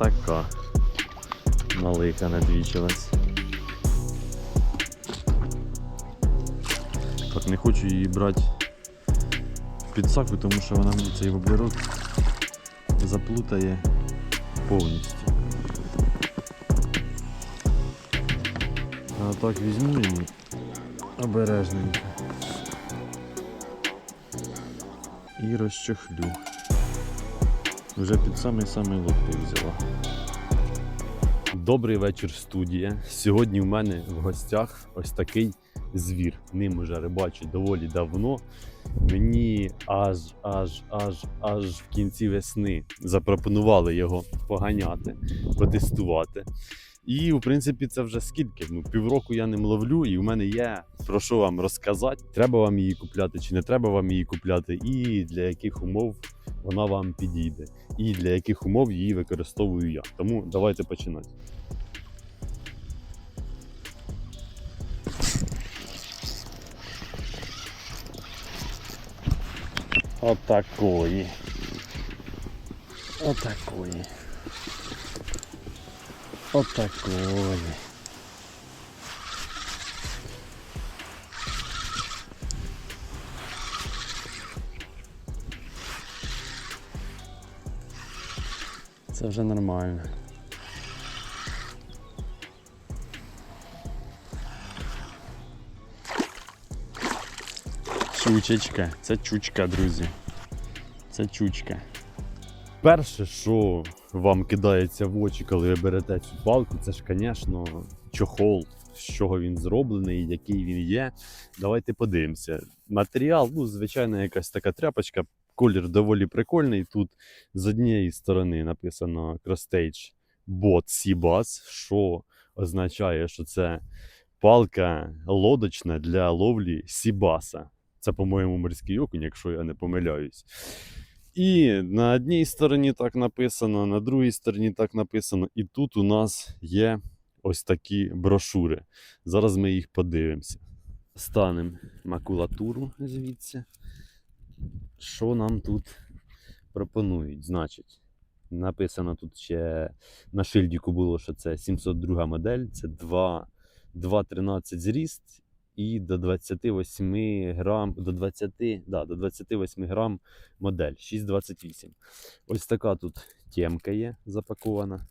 Отака. Малика надвічилась. Так, не хочу її брати в підсаку, тому що вона мені цей воблерок заплутає повністю. А так візьму її обережненько. І розчохлю. Вже під самий-самий лодку взяла. Добрий вечір, студія. Сьогодні в мене в гостях ось такий звір. Ним уже рибачу доволі давно. Мені аж аж аж аж в кінці весни запропонували його поганяти, потестувати. І, в принципі, це вже скільки? Ну, півроку я ним ловлю, і в мене є про що вам розказати. Треба вам її купляти чи не треба вам її купляти, і для яких умов вона вам підійде, і для яких умов її використовую я. Тому давайте починати. Отакої. Отакої. Отакої. Це вже нормально. Чучечка, це чучка, друзі. Це чучка. Перше, що вам кидається в очі, коли ви берете цю палку, це ж, звісно, чохол, з чого він зроблений, який він є. Давайте подивимося. Матеріал, ну, звичайно, якась така тряпочка. Колір доволі прикольний. Тут з однієї сторони написано Crossstage Bot Seabass, що означає, що це палка лодочна для ловлі сібаса. Це, по-моєму, морський окунь, якщо я не помиляюсь. І на одній стороні так написано, на другій стороні так написано. І тут у нас є ось такі брошури. Зараз ми їх подивимося. Станемо макулатуру звідси. Що нам тут пропонують? Значить, написано тут ще на шильдіку було, що це 702 модель, це 2, 2,13 зріст і до 28 грам, до 20, да, до 28 грам модель 6,28. Ось така тут темка є запакована.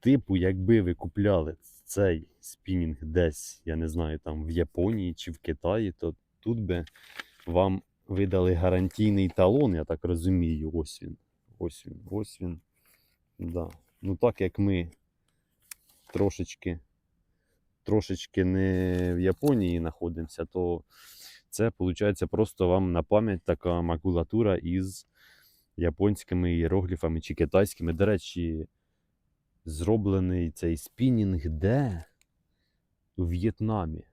Типу, якби ви купляли цей спінінг десь, я не знаю, там в Японії чи в Китаї, то тут би вам видали гарантійний талон, я так розумію. Ось він. Ось він, ось він. Да. Ну так як ми трошечки, трошечки не в Японії знаходимося, то це виходить просто вам на пам'ять така макулатура із японськими іерогліфами чи китайськими. До речі, зроблений цей спінінг де? У В'єтнамі.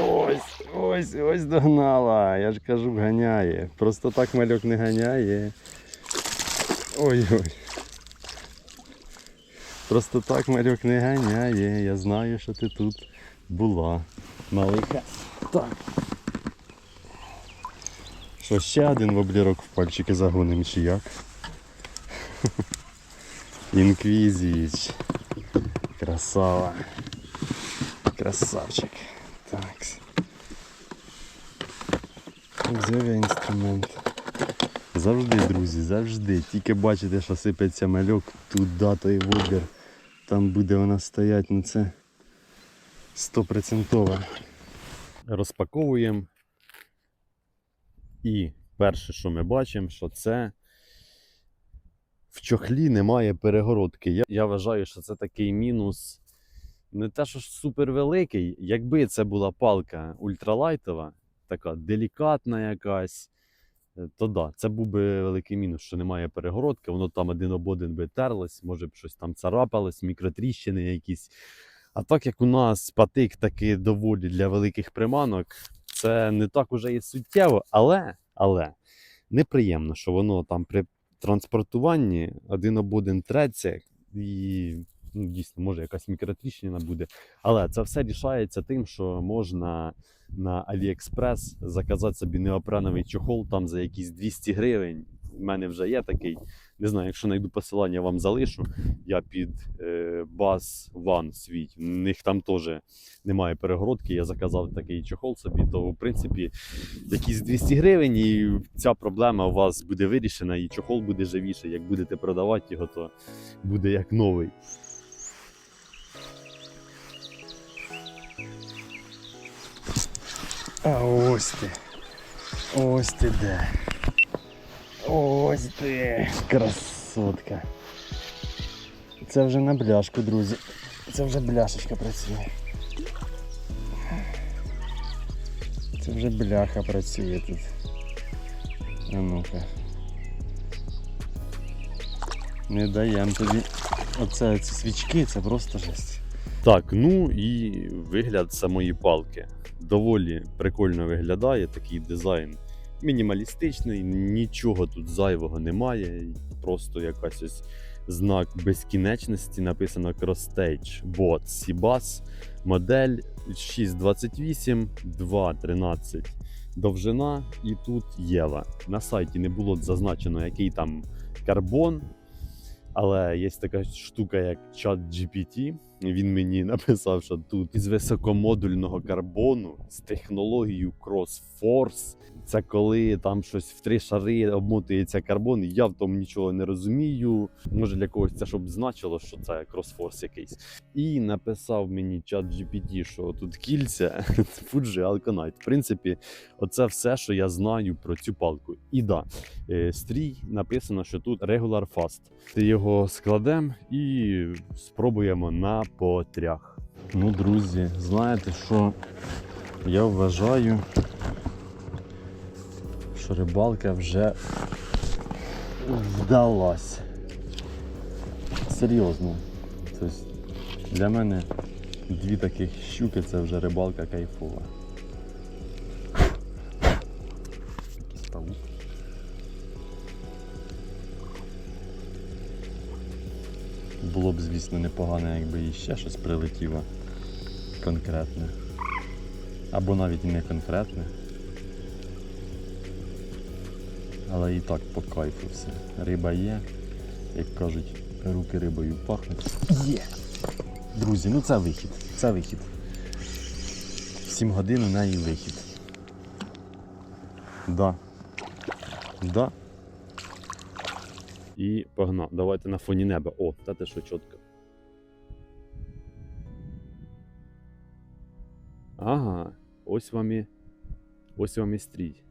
Ось, ось, ось догнала. Я ж кажу, ганяє. Просто так мальок не ганяє. Ой-ой. Просто так мальок не ганяє. Я знаю, що ти тут була. Малиха. Так. Що, ще один воблірок в пальчики загоним чи як? Інквізіч. Красава. Красавчик. Так. Взяв я інструмент. Завжди, друзі, завжди. Тільки бачите, що сипеться мальок, туди той воблер. Там буде вона стоять, ну це стопроцентово. Розпаковуємо. І перше, що ми бачимо, що це в чохлі немає перегородки. Я, я вважаю, що це такий мінус. Не те, що супер великий. Якби це була палка ультралайтова, така делікатна якась, то да, це був би великий мінус, що немає перегородки, воно там один об один би терлось, може б щось там царапалось, мікротріщини якісь. А так як у нас патик таки доволі для великих приманок, це не так уже і суттєво, але, але неприємно, що воно там при транспортуванні один об один треться і ну, дійсно може якась мікротріщина буде. Але це все рішається тим, що можна на AliExpress, заказати собі неопреновий чохол там за якісь 200 гривень. У мене вже є такий. Не знаю, якщо знайду посилання, вам залишу. Я під е, Bass One свій. У них там теж немає перегородки. Я заказав такий чохол собі, то в принципі якісь 200 гривень, і ця проблема у вас буде вирішена, і чохол буде живіший. Як будете продавати його, то буде як новий. А ось ти. Ось ти де. Ось ти. Красотка. Це вже на бляшку, друзі. Це вже бляшечка працює. Це вже бляха працює тут. А ну-ка. Не даємо тобі. Оце ці свічки, це просто жесть. Так, ну і вигляд самої палки. Доволі прикольно виглядає такий дизайн. Мінімалістичний, нічого тут зайвого немає. Просто якась ось знак безкінечності написано Crossstage Bot Sibas. Модель 628 213 довжина і тут Єва. На сайті не було зазначено, який там карбон, але є така штука, як чат GPT. Він мені написав, що тут із високомодульного карбону з технологією CrossForce. Це коли там щось в три шари обмотується карбон. Я в тому нічого не розумію. Може для когось це щоб значило, що це CrossForce якийсь. І написав мені чат GPT, що тут кільця Fuji Alconite. В принципі, оце все, що я знаю про цю палку. І да, е, стрій написано, що тут Regular Fast. Ти його складемо і спробуємо на потрях. Ну, друзі, знаєте, що я вважаю, що рибалка вже вдалась. Серйозно. Тобто для мене дві таких щуки це вже рибалка кайфова. Було б, звісно, непогано, якби і ще щось прилетіло конкретне. Або навіть не конкретне. Але і так по кайфу все. Риба є, як кажуть, руки рибою пахнуть. Є! Друзі, ну це вихід. Це вихід. В 7 годин у неї вихід. Да. Да. І погнав. Давайте на фоні неба. О, та ти що чітко. Ага, ось вам і ось вам і стрій.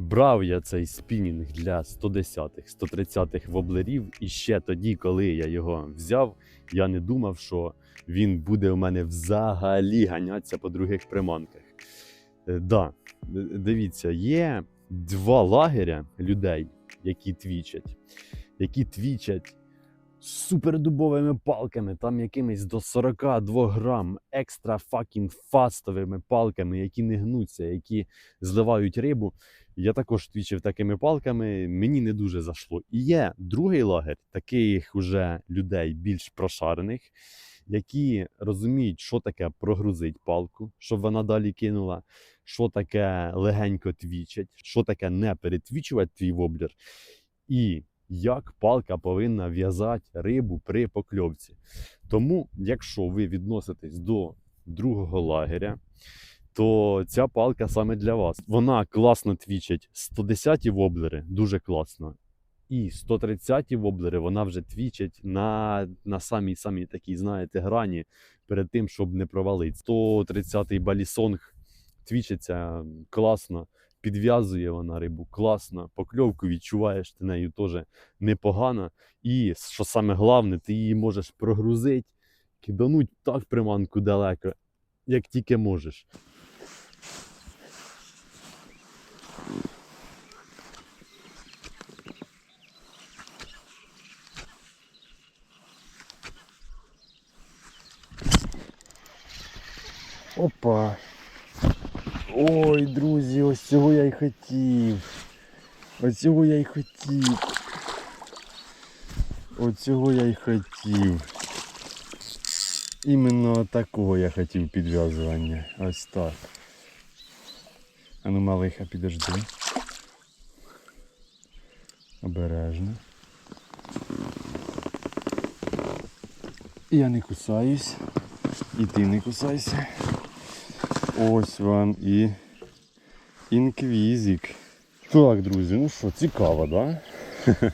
Брав я цей спінінг для 110-х, 130-х воблерів, і ще тоді, коли я його взяв, я не думав, що він буде у мене взагалі ганятися по других приманках. Е, да, дивіться, є два лагеря людей, які твічать, які твічать супердубовими палками, там якимись до 42 грам, екстра факін фастовими палками, які не гнуться, які зливають рибу. Я також твічив такими палками, мені не дуже зайшло. І є другий лагерь таких уже людей більш прошарених, які розуміють, що таке прогрузить палку, щоб вона далі кинула, що таке легенько твічать, що таке не перетвічувати твій воблер, і як палка повинна в'язати рибу при покльовці. Тому, якщо ви відноситесь до другого лагеря, то ця палка саме для вас. Вона класно твічить 110-ті воблери, дуже класно. І 130-ті воблери вона вже твічить на, на самій самій такій, знаєте, грані перед тим, щоб не провалити. 130-й балісонг твічиться класно, підв'язує вона рибу класно, покльовку відчуваєш ти нею теж непогано. І що саме головне, ти її можеш прогрузити, кидануть так приманку далеко, як тільки можеш. Опа. Ой, друзі, ось цього я й хотів. Ось цього я й хотів. Ось цього я й хотів. Іменно такого я хотів підв'язування. Ось так. А ну малиха, підожди. Обережно. Я не кусаюсь. І ти не кусайся. Ось вам і інквізик. Так, друзі, ну що, цікаво, да?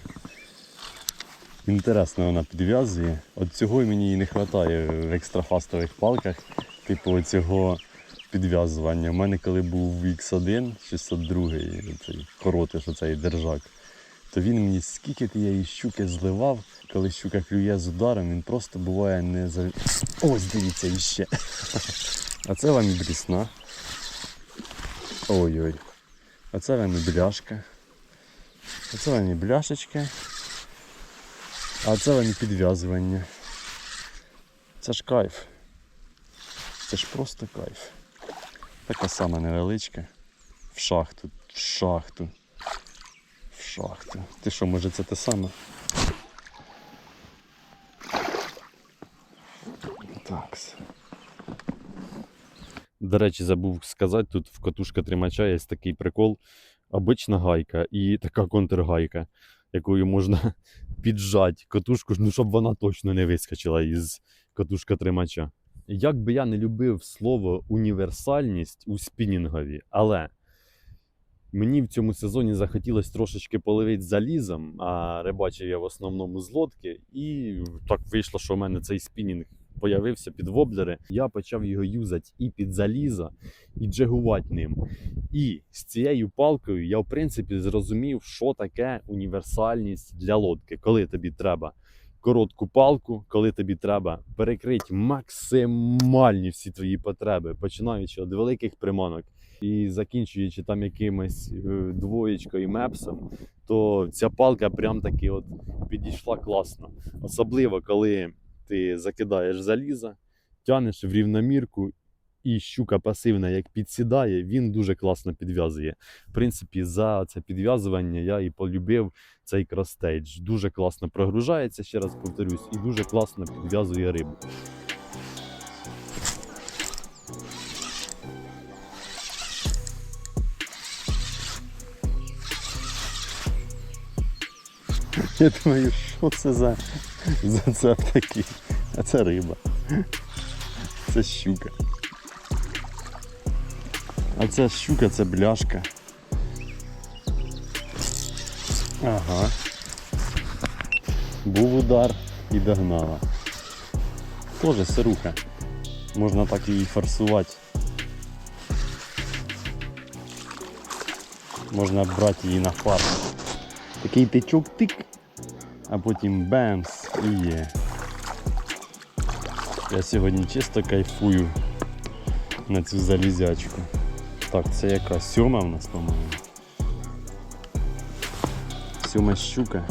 Інтересно вона підв'язує. От цього мені і не вистачає в екстрафастових палках, типу цього підв'язування. У мене коли був X1 602, цей коротиш, оцей держак, то він мені скільки тієї щуки зливав, коли щука клює з ударом, він просто буває не за. Ось дивіться іще. А це вам і брісна. Ой-ой. А це вам і бляшка. А це вам і бляшечка. А це вам і підв'язування. Це ж кайф. Це ж просто кайф. Така сама невеличка. В шахту, в шахту. В шахту. Ти що, може це те саме? Такс. До речі, забув сказати, тут в катушка тримача є такий прикол. Обична гайка і така контргайка, якою можна піджати катушку, ну щоб вона точно не вискочила із катушка тримача. Як би я не любив слово універсальність у спінінгові, але мені в цьому сезоні захотілося трошечки половити залізом, а рибачив я в основному з лодки, і так вийшло, що в мене цей спінінг появився під воблери. Я почав його юзати і під залізо, і джигувати ним. І з цією палкою я, в принципі, зрозумів, що таке універсальність для лодки, коли тобі треба коротку палку, коли тобі треба перекрити максимальні всі твої потреби, починаючи від великих приманок і закінчуючи там якимось е, двоєчкою і мепсом, то ця палка прям таки от підійшла класно. Особливо, коли ти закидаєш залізо, тянеш в рівномірку, і щука пасивна, як підсідає, він дуже класно підв'язує. В принципі, за це підв'язування я і полюбив цей кростейдж. Дуже класно прогружається, ще раз повторюсь, і дуже класно підв'язує рибу. Я думаю, що це за, за цап такий? А це риба. Це щука. А ця щука це бляшка. Ага. Був удар і догнала. Тоже сируха. Можна так її форсувати. Можна брати її на фарш. Такий тичок тик, а потім бемс і є. Я сьогодні чисто кайфую на цю залізячку. Так, це яка сьома в нас, по-моєму. Сьома щука.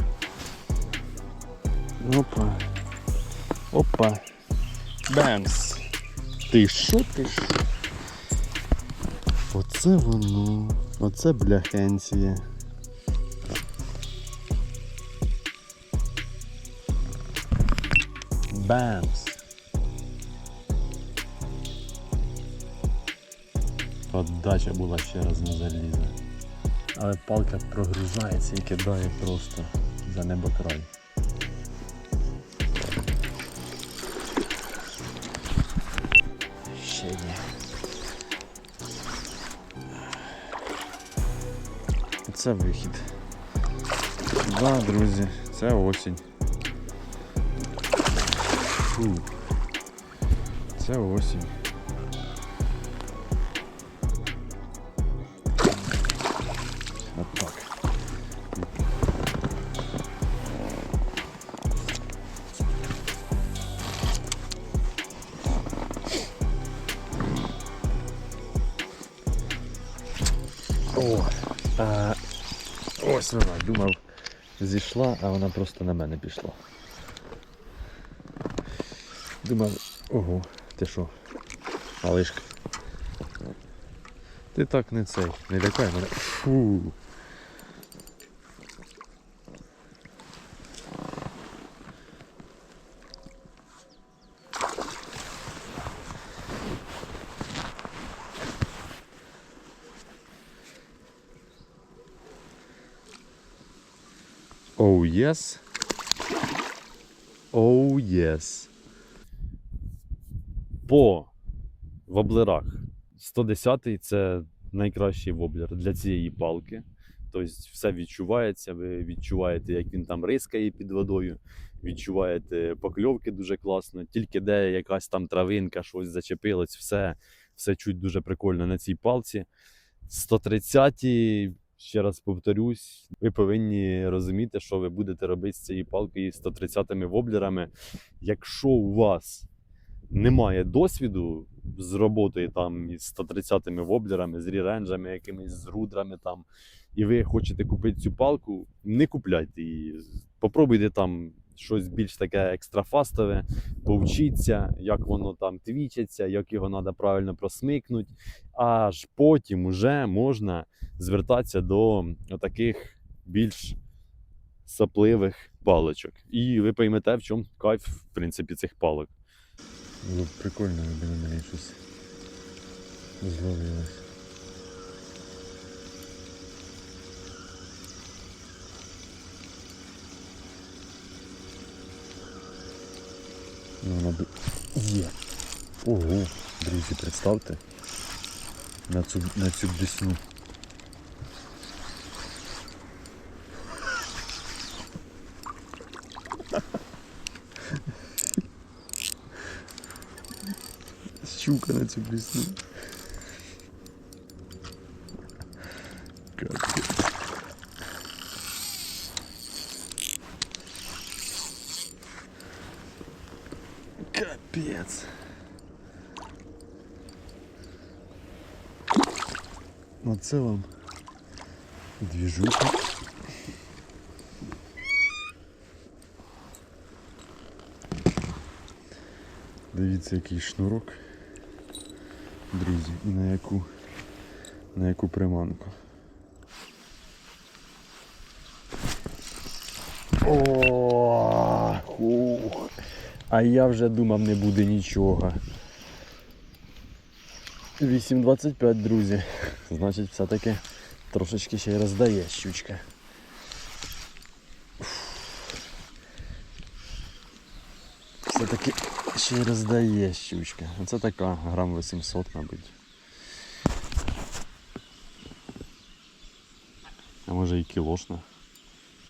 Опа. Опа. Бемс. Ти що, ти що? Оце воно. Оце бляхенція. Бамс. Подача була ще раз на залізо. Але палка прогружається і кидає просто за небокрай. Ще є. Це вихід. Да, друзі, це осінь. Фу. Це осінь. От так. О, а, ось вона, думав, зійшла, а вона просто на мене пішла. Думав, ого, ти що, малишка. Ти так не цей, не лякай мене. Фу. Оу, oh, єс. Yes. Оу, oh, єс. Yes. По воблерах 110-й це найкращий воблер для цієї палки. Тобто все відчувається, ви відчуваєте, як він там рискає під водою, відчуваєте покльовки дуже класно. Тільки де якась там травинка, щось зачепилось, все, все чуть дуже прикольно на цій палці. 130 ще раз повторюсь, ви повинні розуміти, що ви будете робити з цією палкою і 130 воблерами. Якщо у вас немає досвіду з роботою там із 130-ми воблерами, з ріренджами, якимись з рудрами там, і ви хочете купити цю палку, не купляйте її. Попробуйте там щось більш таке екстрафастове, повчіться, як воно там твічиться, як його треба правильно просмикнути. Аж потім уже можна звертатися до таких більш сапливих паличок. І ви поймете, в чому кайф, в принципі, цих палок. Було б прикольно, якби на мене щось зловилось. Ну, вона би... Є. Ого, друзі, представте. На цю, на цю десну. Щука на цю блесну. Капець. Капець. Оце вам двіжуха. Дивіться, який шнурок. Друзі, на яку, на яку приманку. О, хух. А я вже думав, не буде нічого. 8.25, друзі. Значить, все-таки трошечки ще й роздає щучка. Все-таки ще роздає щучка. Оце така грам 800, мабуть. А може і кілошна.